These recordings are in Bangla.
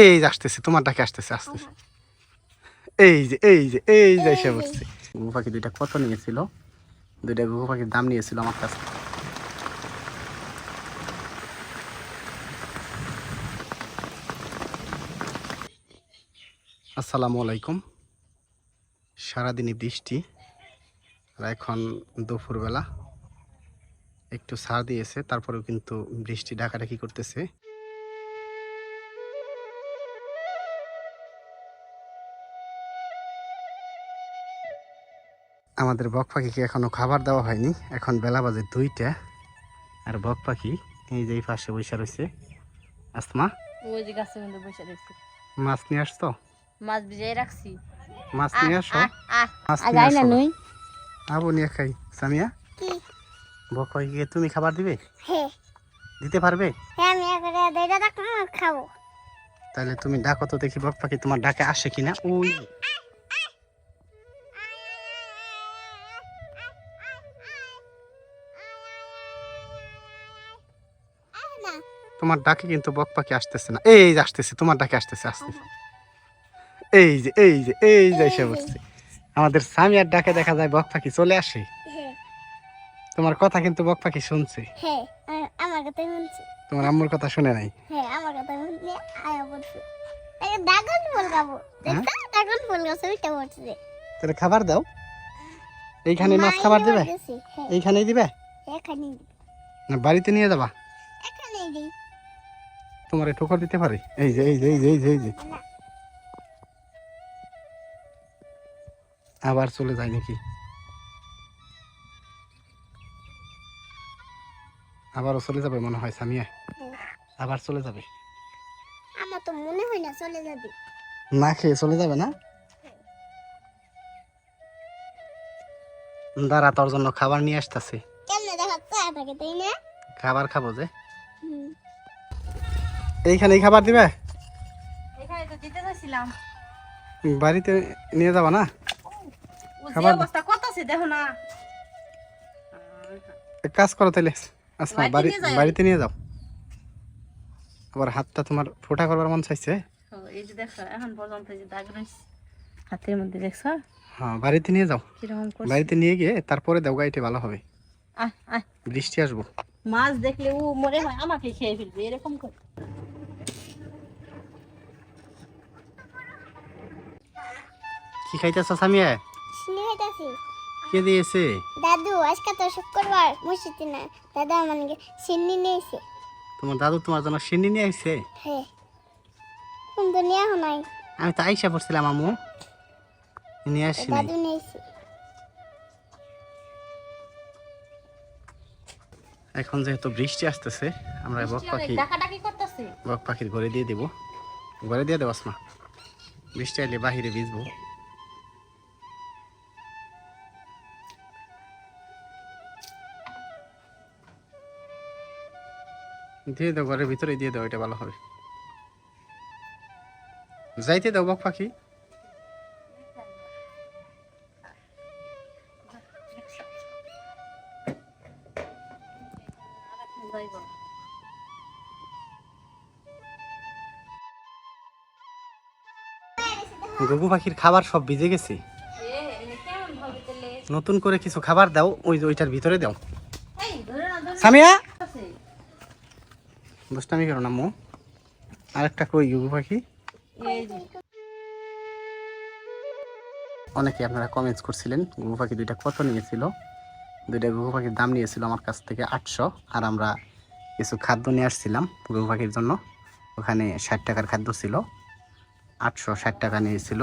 এই যে আসতেছে তোমার ডাকে আসতেছে আসতেছে। এই যে এই যে এই যে এসে পড়ছে। ঘুঘু পাখি দুইটা কত নিয়েছিল? দুইটা ঘুঘু পাখির দাম নিয়েছিল আমার কাছে। আসসালামু আলাইকুম। সারাদিনই বৃষ্টি আর এখন দুপুরবেলা। একটু ছাড় দিয়েছে তারপরেও কিন্তু বৃষ্টি ডাকাডাকি করতেছে। আমাদের বক পাখিকে এখনও খাবার দেওয়া হয়নি। এখন বেলা বাজে দুইটা। আর বক পাখি এই যে এই পাশে বসে রয়েছে। আসমা? ওই যে গাছের মধ্যে বসে রয়েছে। মাছ নিয়ে আসতো মাছ ভিজাই রাখছি। মাছ নিয়ে আসো। আহ মাছ নিয়ে আসো নই। আবু নিয়ে খাই। সামিয়া? কি? বক পাখিকে তুমি খাবার দিবে? হ্যাঁ দিতে পারবে? হ্যাঁ আমি একবারে দুইটা খাব। তাহলে তুমি ডাকো তো দেখি বক পাখি তোমার ডাকে আসে কিনা। ওই তোমার ডাকে কিন্তু বক পাখি আসতেছে না। এই যে আসতেছে তোমার ডাকে আসতেছে আসতেছে। এই যে এই যে এই যে এসে বসছে। আমাদের সামিয়ার ডাকে দেখা যায় বক পাখি চলে আসে। হ্যাঁ। তোমার কথা কিন্তু বক পাখি শুনছে। হ্যাঁ আমার কথা শুনছি। তোমার আম্মুর কথা শুনে নাই? হ্যাঁ আমার কথা শুনছি। আয়া বলছি ড্রাগন ফুল খাব। ড্রাগন ফুল গাছ ওইটা বলছে তাহলে খাবার দাও। এইখানে মাছ খাবার দেবে? এইখানেই দিবে? এখানেই না বাড়িতে নিয়ে যাবা? এখানেই দিই। তোমার ঠোকর দিতে পারে? এই যে এই যে এই যে এই যে এই যে। আবার চলে যায় নাকি? আবারও চলে যাবে মনে হয় সামিয়া। আবার চলে যাবে। আমার তো মনে হয় না চলে যাবে। না খেয়ে চলে যাবে না? দাঁড়া তোর জন্য খাবার নিয়ে আসতেছে। খাবার খাব যে। এইখানেই খাবার দিবে? এখানে তো দিতে যাচ্ছিলাম বাড়িতে নিয়ে যাবা না? খাবার দেখো এক কাজ করো তাহলে আসমা বাড়িতে বাড়ি? বাড়িতে নিয়ে যাও। আবার হাতটা তোমার ফোটা করবার মন চাইছে? ও, এই যে দেখো এখন পর্যন্ত যে দাগ রয়েছে হাতের মধ্যে দেখছ? হ্যাঁ বাড়িতে নিয়ে যাও। কীরকম বাড়িতে নিয়ে গিয়ে তারপরে দাও ভালো হবে। বৃষ্টি আসব। মাছ দেখলে ও মরে হয় আমাকে খেয়ে ফেলবে এরকম করে। কি খাইতেছ সামিয়া কে দিয়েছে? দাদু আজকে তো শুক্রবার মসজিদে না। দাদা আমাকে সিন্নি নিয়েছে তোমার দাদু তোমার জন্য সিন্নি নিয়ে আসছে হ্যাঁ। নাই। আমি তো আইসা পড়ছিলাম আমু নিয়ে আসছি দাদু নিয়েছে এখন যেহেতু বৃষ্টি আসতেছে আমরা বক পাখি বক পাখির ঘরে দিয়ে দেবো। ঘরে দিয়ে দেবো আসমা বৃষ্টি এলে বাহিরে ভিজবো। দিয়ে দাও ঘরের ভিতরে দিয়ে দাও এটা ভালো হবে। যাইতে দাও বক পাখি। গগু পাখির খাবার সব ভিজে গেছে। নতুন করে কিছু খাবার দাও ওই ওইটার ভিতরে দাও। সামিয়া? দুষ্টামি করো না মো আরেকটা কই গগু পাখি? অনেকে আপনারা কমেন্টস করছিলেন ঘুঘু পাখি দুইটা কত নিয়েছিল? দুইটা ঘুঘু পাখির দাম নিয়েছিল আমার কাছ থেকে আটশো আর আমরা কিছু খাদ্য নিয়ে আসছিলাম ঘুঘু পাখির জন্য। ওখানে ষাট টাকার খাদ্য ছিল আটশো ষাট টাকা নিয়েছিল।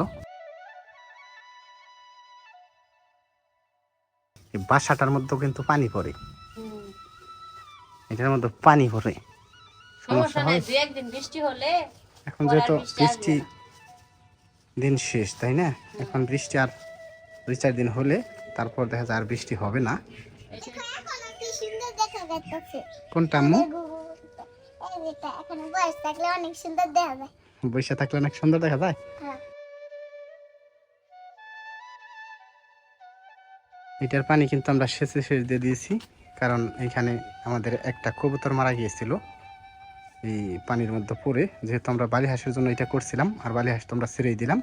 এই বাসাটার মধ্যেও কিন্তু পানি পড়ে। এটার মধ্যে পানি পড়ে। সমস্যা? নাই দুই একদিন বৃষ্টি হলে এখন যেহেতু বৃষ্টি দিন শেষ তাই না? এখন বৃষ্টি আর দুই চার দিন হলে তারপর দেখা যায় আর বৃষ্টি হবে না। কোনটা আম্মু? এই যেটা এখন বয়স থাকলে অনেক সুন্দর দেখা যায় বৈশা থাকলে অনেক সুন্দর দেখা যায়? হ্যাঁ। এটার পানি কিন্তু আমরা সেচে সেচ দিয়ে দিয়েছি কারণ এখানে আমাদের একটা কবুতর মারা গিয়েছিল। এই পানির মধ্যে পড়ে যেহেতু আমরা বালি হাঁসের জন্য এটা করছিলাম আর বালি হাঁস তো আমরা ছেড়েই দিলাম।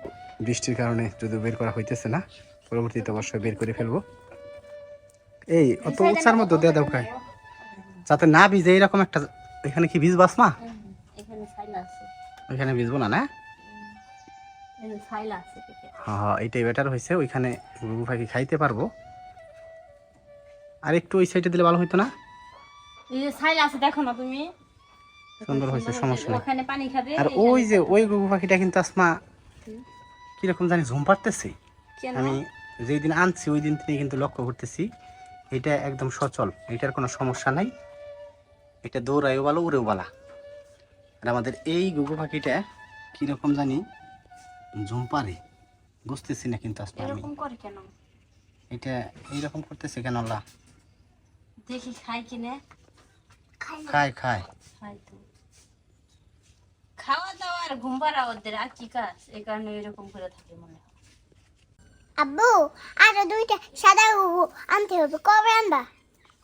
বৃষ্টির কারণে যদি বের করা হইতেছে না পরবর্তীতে অবশ্যই বের করে ফেলব। এই অত উচ্চার মধ্যে দেওয়া দাও খায় যাতে না ভিজে এরকম একটা এখানে কি ভিজ বাস মা ওইখানে ভিজবো না না? হ্যাঁ এইটাই বেটার হয়েছে ওইখানে গরু পাখি খাইতে পারব। আর একটু ওই সাইডে দিলে ভালো হইতো না? এই যে আছে দেখো না তুমি? সুন্দর হয়েছে সমস্যা নেই। আর ওই যে ওই গরু পাখিটা কিন্তু আসমা কীরকম জানি ঝুম পারতেছে আমি যেই দিন আনছি ওই দিন থেকে কিন্তু লক্ষ্য করতেছি এটা একদম সচল এটার কোনো সমস্যা নাই। এটা দৌড়ায়ও ভালো উড়েও ভালো আর আমাদের এই গুগু পাখিটা কীরকম জানি ঝুম পারে বুঝতেছি না কিন্তু আসমা আমি। এরকম করে কেন? এটা এইরকম করতেছে কেন আল্লাহ? দেখি খাই কিনে? খায় খায়। খাই তো। খাওয়া দাওয়া আর ঘুম পাড়া ওদের আর কি কাজ? এই কারণে এরকম করে থাকে মনে হয়। আব্বু আরও দুইটা সাদা গুগু আনতে হবে কবে আনবা?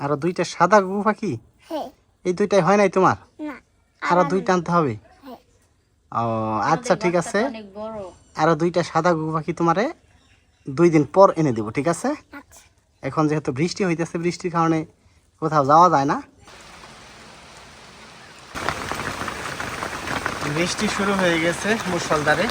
আরও দুইটা সাদা গুগু পাখি? হ্যাঁ এই দুইটাই হয় নাই তোমার? না আরও দুইটা আনতে হবে? হ্যাঁ ও আচ্ছা ঠিক আছে। আরও দুইটা সাদা গুগু পাখি তোমারে দুই দিন পর এনে দেবো ঠিক আছে? আচ্ছা। এখন যেহেতু বৃষ্টি হইতেছে বৃষ্টির কারণে কোথাও যাওয়া যায় না। বৃষ্টি শুরু হয়ে গেছে মুসলধারে